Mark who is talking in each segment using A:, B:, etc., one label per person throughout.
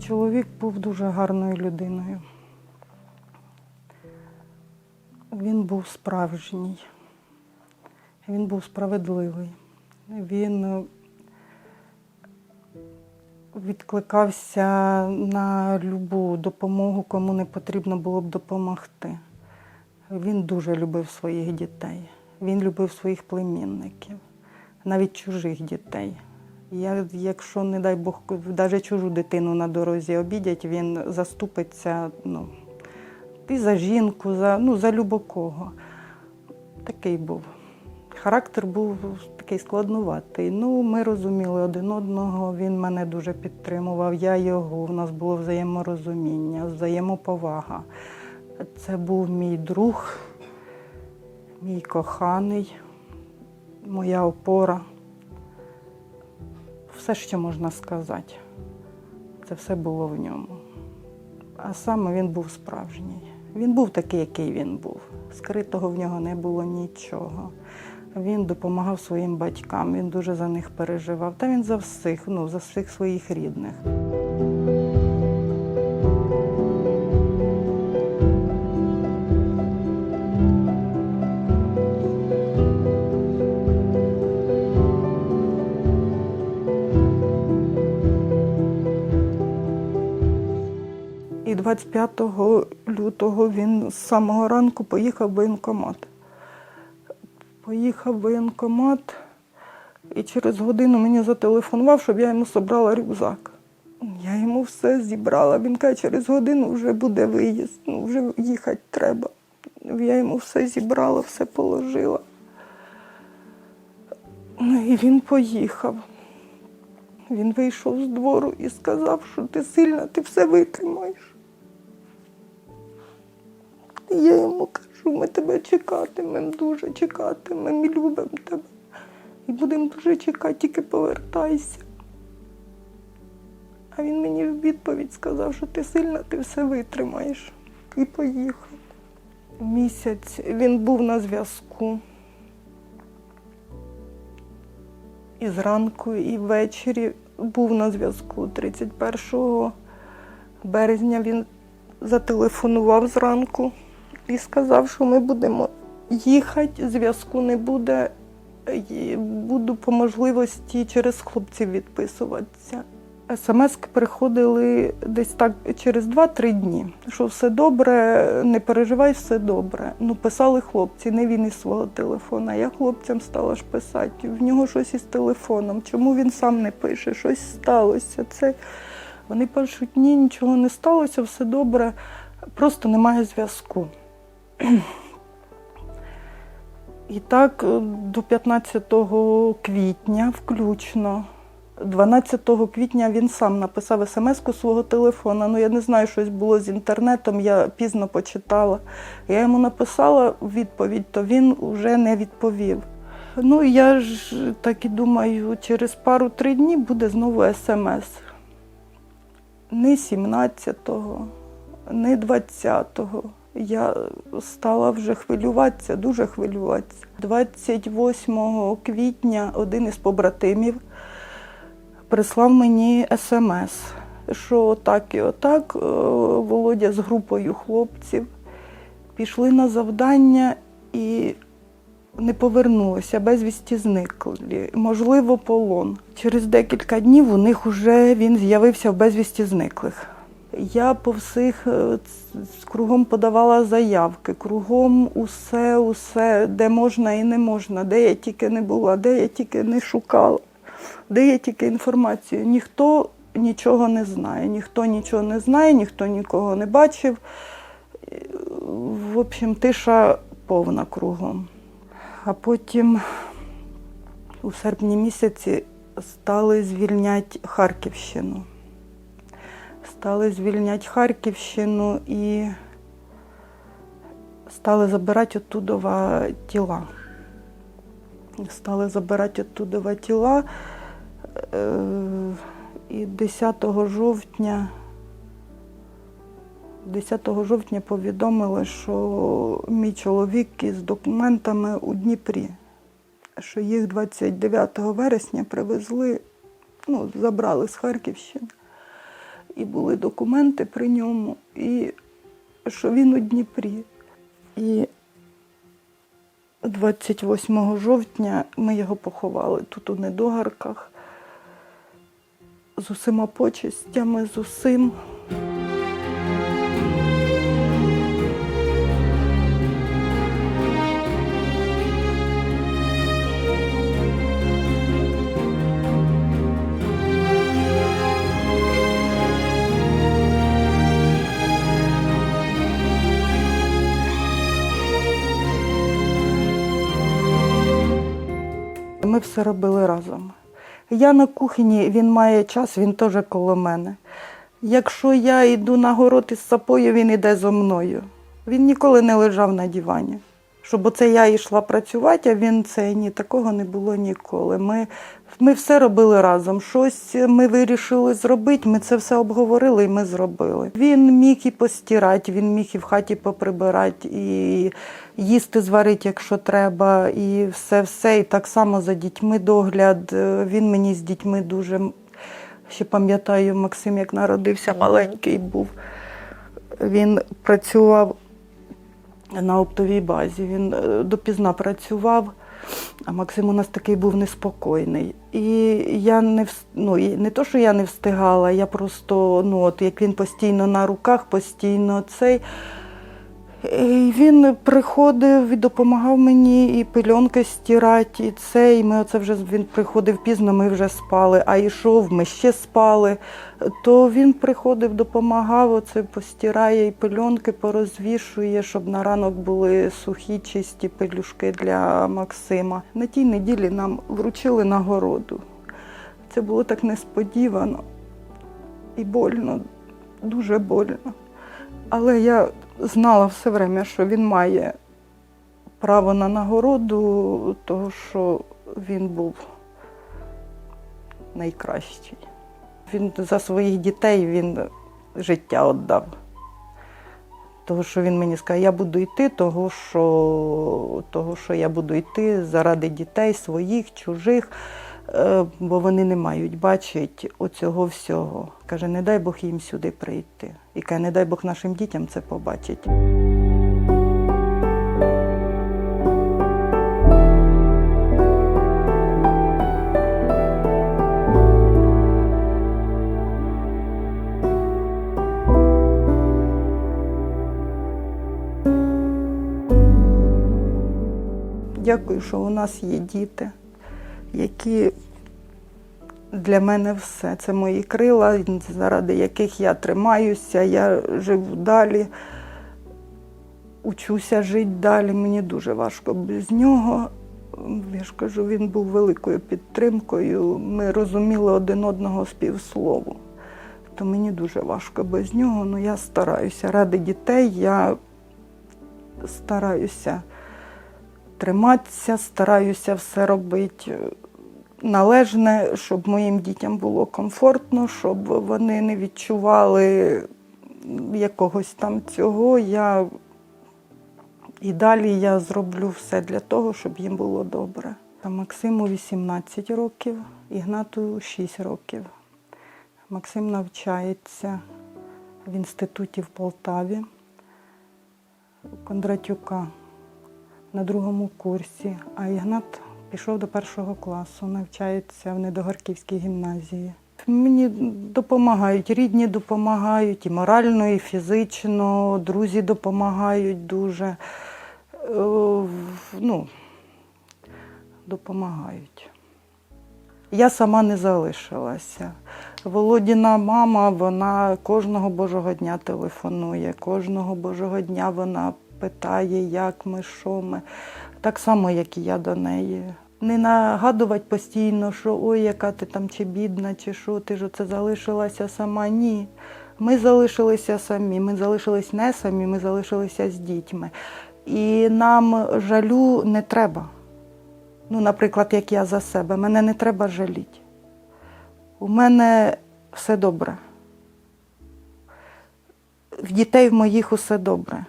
A: чоловік був дуже гарною людиною. Він був справжній, він був справедливий. Він е, відкликався на любу допомогу, кому не потрібно було б допомогти. Він дуже любив своїх дітей, він любив своїх племінників, навіть чужих дітей. Я, якщо, не дай Бог, навіть чужу дитину на дорозі обідять, він заступиться ну, і за жінку, за, ну, за любокого. Такий був. Характер був такий складнуватий. Ну, ми розуміли один одного, він мене дуже підтримував, я його. У нас було взаєморозуміння, взаємоповага. Це був мій друг, мій коханий, моя опора. Все, що можна сказати, це все було в ньому. А саме він був справжній. Він був такий, який він був. Скритого в нього не було нічого. Він допомагав своїм батькам, він дуже за них переживав. Та він за всіх, ну, за всіх своїх рідних. 25 лютого він з самого ранку поїхав в воєнкомат. Поїхав в воєнкомат і через годину мені зателефонував, щоб я йому собрала рюкзак. Я йому все зібрала. Він каже, через годину вже буде виїзд, ну вже їхати треба. Я йому все зібрала, все положила. Ну і він поїхав. Він вийшов з двору і сказав, що ти сильна, ти все витримаєш. Я йому кажу, ми тебе чекатимемо, дуже чекатимемо і любимо тебе. І будемо дуже чекати, тільки повертайся. А він мені в відповідь сказав, що ти сильна, ти все витримаєш. І поїхав. Місяць він був на зв'язку. І зранку, і ввечері був на зв'язку. 31 березня він зателефонував зранку і сказав, що ми будемо їхати, зв'язку не буде. і Буду по можливості через хлопців відписуватися. СМС приходили десь так через 2-3 дні, що все добре, не переживай, все добре. Ну, писали хлопці, не він із свого телефона. Я хлопцям стала ж писати. В нього щось із телефоном. Чому він сам не пише? Щось сталося. Це вони пишуть, ні, нічого не сталося, все добре, просто немає зв'язку. І так е, до 15 квітня включно. 12 квітня він сам написав смс-ку свого телефона. Ну, я не знаю, щось було з інтернетом, я пізно почитала. Я йому написала відповідь, то він вже не відповів. Ну, я ж так і думаю, через пару-три дні буде знову смс. Не 17-го, не 20-го. Я стала вже хвилюватися, дуже хвилюватися. 28 квітня один із побратимів прислав мені смс, що отак і отак е, Володя з групою хлопців пішли на завдання і не повернулися, безвісті зникли. Можливо, полон. Через декілька днів у них вже він з'явився в безвісті зниклих. Я по всіх е, кругом подавала заявки, кругом усе, усе, де можна і не можна, де я тільки не була, де я тільки не шукала, де я тільки інформацію. Ніхто нічого не знає, ніхто нічого не знає, ніхто нікого не бачив. В общем, тиша повна кругом. А потім у серпні місяці стали звільняти Харківщину. Стали звільняти Харківщину і стали забирати оттудова тіла. Стали забирати оттудова тіла. Е, І 10 жовтня 10 жовтня повідомили, що мій чоловік із документами у Дніпрі, що їх 29 вересня привезли, ну, забрали з Харківщини. І були документи при ньому, і що він у Дніпрі. І 28 жовтня ми його поховали тут у недогарках з усіма почестями, з усім. Все робили разом. Я на кухні, він має час, він теж коло мене. Якщо я йду на город із сапою, він йде зо мною. Він ніколи не лежав на дивані. Щоб оце я йшла працювати, а він це ні, такого не було ніколи. Ми, ми все робили разом. Щось ми вирішили зробити, ми це все обговорили і ми зробили. Він міг і постирати, він міг і в хаті поприбирати, і їсти зварити, якщо треба, і все, все. І так само за дітьми догляд. Е, Він мені з дітьми дуже ще пам'ятаю, Максим, як народився, маленький був. Він працював на оптовій базі. Він е, допізна працював, а Максим у нас такий був неспокійний. І я не ну, і не то, що я не встигала, я просто, ну от як він постійно на руках, постійно цей. Він приходив і допомагав мені і пильонки стирати, і це. І ми оце вже він приходив пізно, ми вже спали, а йшов, ми ще спали. То він приходив, допомагав, оце постирає і пильонки порозвішує, щоб на ранок були сухі, чисті пелюшки для Максима. На тій неділі нам вручили нагороду. Це було так несподівано і больно, дуже больно. Але я знала все время, що він має право на нагороду, того що він був найкращий. Він за своїх дітей він життя віддав. Того, що він мені сказав, я буду йти, того що, того, що я буду йти заради дітей своїх, чужих, бо вони не мають бачити оцього всього. Каже, не дай Бог їм сюди прийти. І каже, не дай Бог нашим дітям це побачити. Дякую, що у нас є діти, які для мене все. Це мої крила, заради яких я тримаюся, я живу далі, учуся жити далі. Мені дуже важко без нього. Я ж кажу, він був великою підтримкою. Ми розуміли один одного з півслову. То мені дуже важко без нього. Ну я стараюся. Ради дітей я стараюся триматися, стараюся все робити належне, щоб моїм дітям було комфортно, щоб вони не відчували якогось там цього. Я і далі я зроблю все для того, щоб їм було добре. Максиму 18 років, Ігнату 6 років. Максим навчається в інституті в Полтаві, Кондратюка на другому курсі, а Ігнат пішов до першого класу, навчається в Недогорківській гімназії. Мені допомагають, рідні допомагають і морально, і фізично, друзі допомагають дуже. Е, Ну, допомагають. Я сама не залишилася. Володіна мама, вона кожного божого дня телефонує, кожного божого дня вона питає, як ми, що ми. Так само, як і я до неї. Не нагадувати постійно, що ой, яка ти там чи бідна, чи що, ти ж оце залишилася сама. Ні. Ми залишилися самі, ми залишились не самі, ми залишилися з дітьми. І нам жалю не треба. Ну, наприклад, як я за себе, мене не треба жаліти. У мене все добре. В дітей в моїх усе добре.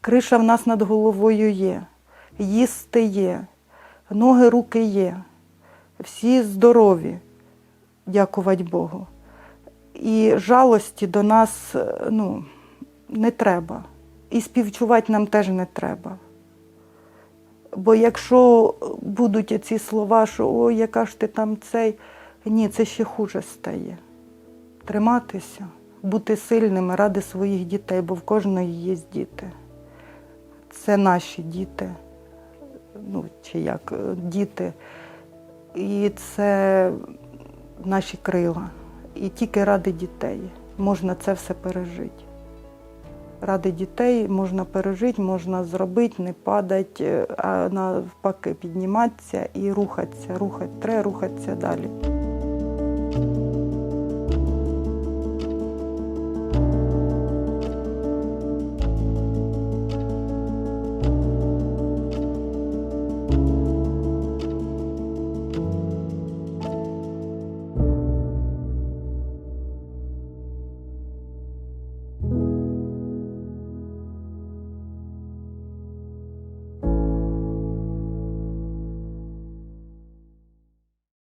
A: Криша в нас над головою є, їсти є, ноги, руки є. Всі здорові, дякувати Богу. І жалості до нас е, ну, не треба. І співчувати нам теж не треба. Бо якщо будуть ці слова, що ой, яка ж ти там цей, ні, це ще хуже стає. Триматися, бути сильними ради своїх дітей, бо в кожної є діти. Це наші діти, ну чи як е, діти. І це наші крила. І тільки ради дітей можна це все пережити. Ради дітей можна пережити, можна зробити, не падати, а навпаки підніматися і рухатися, рухати, треба рухатися далі.